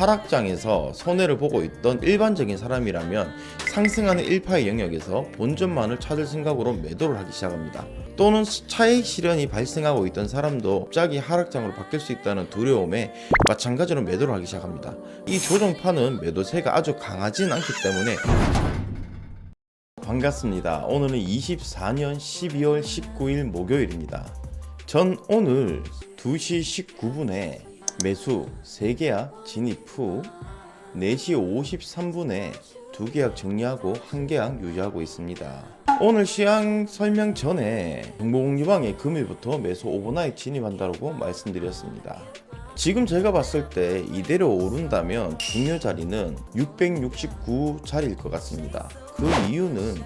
하락장에서 손해를 보고 있던 일반적인 사람이라면 상승하는 1파의 영역에서 본전만을 찾을 생각으로 매도를 하기 시작합니다. 또는 차익 실현이 발생하고 있던 사람도 갑자기 하락장으로 바뀔 수 있다는 두려움에 마찬가지로 매도를 하기 시작합니다. 이 조정판은 매도세가 아주 강하진 않기 때문에 반갑습니다. 오늘은 24년 12월 19일 목요일입니다. 전 오늘 2시 19분에 매수 3계약 진입 후 4시 53분에 두 계약 정리하고 한 계약 유지하고 있습니다. 오늘 시황 설명 전에 정보공유방에 금일부터 매수 오버나잇 진입한다고 말씀드렸습니다. 지금 제가 봤을 때 이대로 오른다면 중요 자리는 669 자리일 것 같습니다. 그 이유는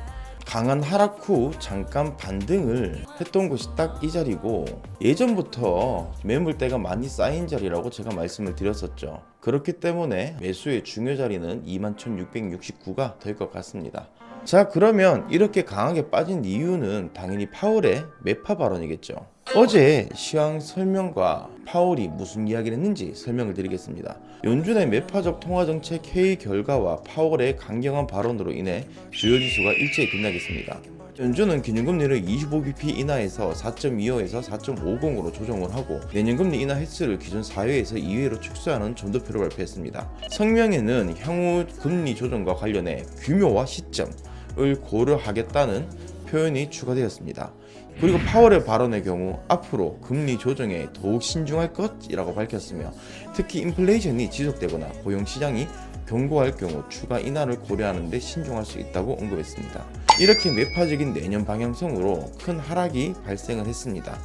강한 하락 후 잠깐 반등을 했던 곳이 딱 이 자리고 예전부터 매물대가 많이 쌓인 자리라고 제가 말씀을 드렸었죠. 그렇기 때문에 매수의 중요 자리는 21,669가 될 것 같습니다. 자 그러면 이렇게 강하게 빠진 이유는 당연히 파월의 매파 발언이겠죠. 어제 시황 설명과 파월이 무슨 이야기를 했는지 설명을 드리겠습니다. 연준의 매파적 통화정책 회의 결과와 파월의 강경한 발언으로 인해 주요 지수가 일제히 급락했습니다. 연준은 기준금리를 25bp 인하해서 4.25에서 4.50으로 조정을 하고 내년금리 인하 횟수를 기존 4회에서 2회로 축소하는 점도표를 발표했습니다. 성명에는 향후 금리 조정과 관련해 규모와 시점 을 고려하겠다는 표현이 추가되었습니다. 그리고 파월의 발언의 경우 앞으로 금리 조정에 더욱 신중할 것이라고 밝혔으며 특히 인플레이션이 지속되거나 고용 시장이 견고할 경우 추가 인하를 고려하는 데 신중할 수 있다고 언급했습니다. 이렇게 매파적인 내년 방향성으로 큰 하락이 발생을 했습니다.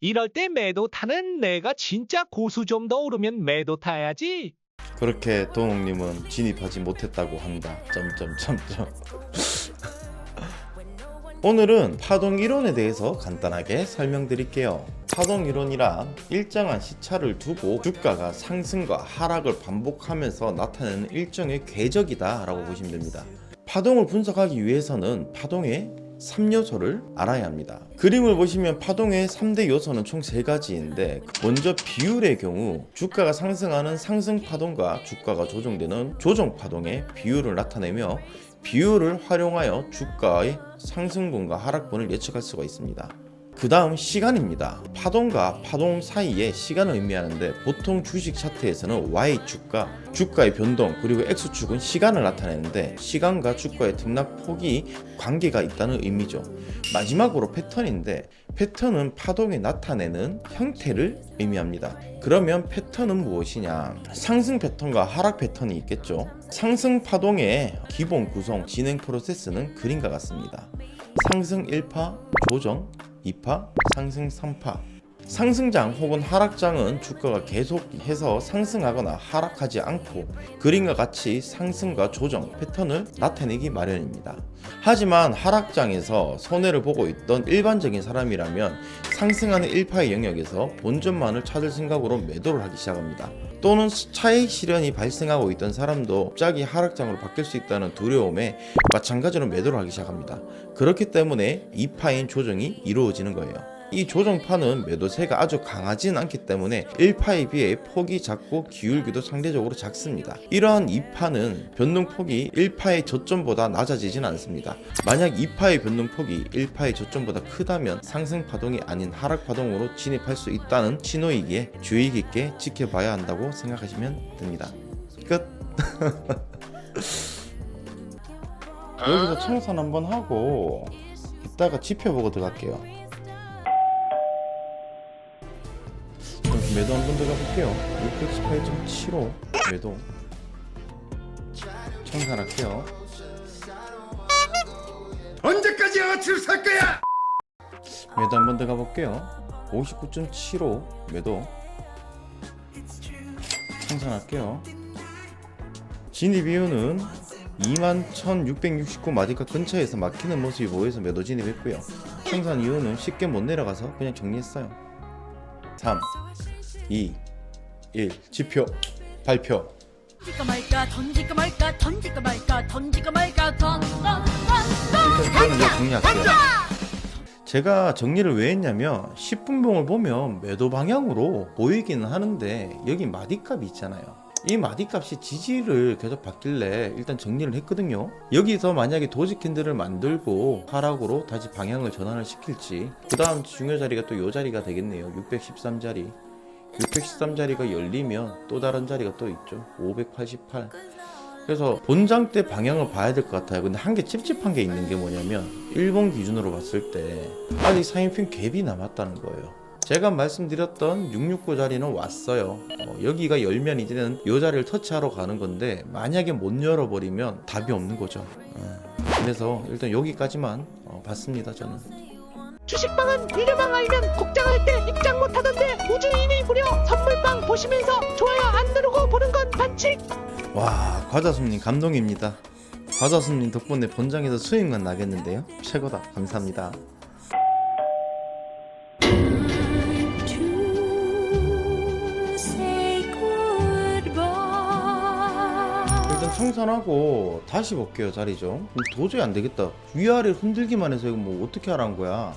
이럴 때 매도 타는 내가 진짜 고수 좀 더 오르면 매도 타야지. 그렇게 도농님은 진입하지 못했다고 한다. 점점점점. 오늘은 파동 이론에 대해서 간단하게 설명드릴게요. 파동 이론이란 일정한 시차를 두고 주가가 상승과 하락을 반복하면서 나타내는 일정의 궤적이다 라고 보시면 됩니다. 파동을 분석하기 위해서는 파동의 3요소를 알아야 합니다. 그림을 보시면 파동의 3대 요소는 총 3가지인데 먼저 비율의 경우 주가가 상승하는 상승 파동과 주가가 조정되는 조정 파동의 비율을 나타내며 비율을 활용하여 주가의 상승분과 하락분을 예측할 수가 있습니다. 그 다음 시간입니다. 파동과 파동 사이의 시간을 의미하는데 보통 주식 차트에서는 Y축과 주가의 변동 그리고 X축은 시간을 나타내는데 시간과 주가의 등락폭이 관계가 있다는 의미죠. 마지막으로 패턴인데 패턴은 파동이 나타내는 형태를 의미합니다. 그러면 패턴은 무엇이냐? 상승 패턴과 하락 패턴이 있겠죠. 상승 파동의 기본 구성 진행 프로세스는 그림과 같습니다. 상승 1파, 조정 2파, 상승 3파. 상승장 혹은 하락장은 주가가 계속해서 상승하거나 하락하지 않고 그림과 같이 상승과 조정 패턴을 나타내기 마련입니다. 하지만 하락장에서 손해를 보고 있던 일반적인 사람이라면 상승하는 1파의 영역에서 본전만을 찾을 생각으로 매도를 하기 시작합니다. 또는 차익 실현이 발생하고 있던 사람도 갑자기 하락장으로 바뀔 수 있다는 두려움에 마찬가지로 매도를 하기 시작합니다. 그렇기 때문에 2파인 조정이 이루어지는 거예요. 이 조정파는 매도세가 아주 강하진 않기 때문에 1파에 비해 폭이 작고 기울기도 상대적으로 작습니다. 이러한 2파는 변동폭이 1파의 저점보다 낮아지진 않습니다. 만약 2파의 변동폭이 1파의 저점보다 크다면 상승 파동이 아닌 하락 파동으로 진입할 수 있다는 신호이기에 주의 깊게 지켜봐야 한다고 생각하시면 됩니다. 끝. 여기서 청산 한번 하고 이따가 지표 보고 들어갈게요. 매도 한번더 가볼게요. 618.75 매도 청산할게요. 언제까지 아치를 살 거야? 매도 한번더 가볼게요. 59.75 매도 청산할게요. 진입 이유는 21,669 마디카 근처에서 막히는 모습이 보여서 매도 진입했고요. 청산 이유는 쉽게 못 내려가서 그냥 정리했어요. 3, 2, 1 지표 발표. 던질까 말까 던질까 말까 던질까 말까 던질까 말까 던던던던 일단 저는 이제 정리할게요. 제가 정리를 왜 했냐면 10분봉을 보면 매도 방향으로 보이기는 하는데 여기 마디값이 있잖아요. 이 마디값이 지지를 계속 받길래 일단 정리를 했거든요 여기서 만약에 도지 캔들을 만들고 하락으로 다시 방향을 전환을 시킬지 그 다음 중요 자리가 또요 자리가 되겠네요 613자리 613자리가 열리면 또 다른 자리가 또 있죠 588 그래서 본장 때 방향을 봐야 될 것 같아요. 근데 한 개 찝찝한 게 있는 게 뭐냐면 일본 기준으로 봤을 때 아직 사인핑 갭이 남았다는 거예요. 제가 말씀드렸던 669 자리는 왔어요. 어, 여기가 열면 이제는 이 자리를 터치하러 가는 건데 만약에 못 열어버리면 답이 없는 거죠. 어, 그래서 일단 여기까지만 어, 봤습니다. 저는. 주식방은 이름만 알면 국장할 때 입장 못하던데 우주인이 무려 선물방 보시면서 좋아요 안 누르고 보는 건 반칙 와 과자손님 감동입니다. 과자손님 덕분에 본장에서 수익만 나겠는데요. 최고다. 감사합니다. 청산하고 다시 볼게요 자리죠 그럼 도저히 안 되겠다 위아래 흔들기만 해서 이거 뭐 어떻게 하라는 거야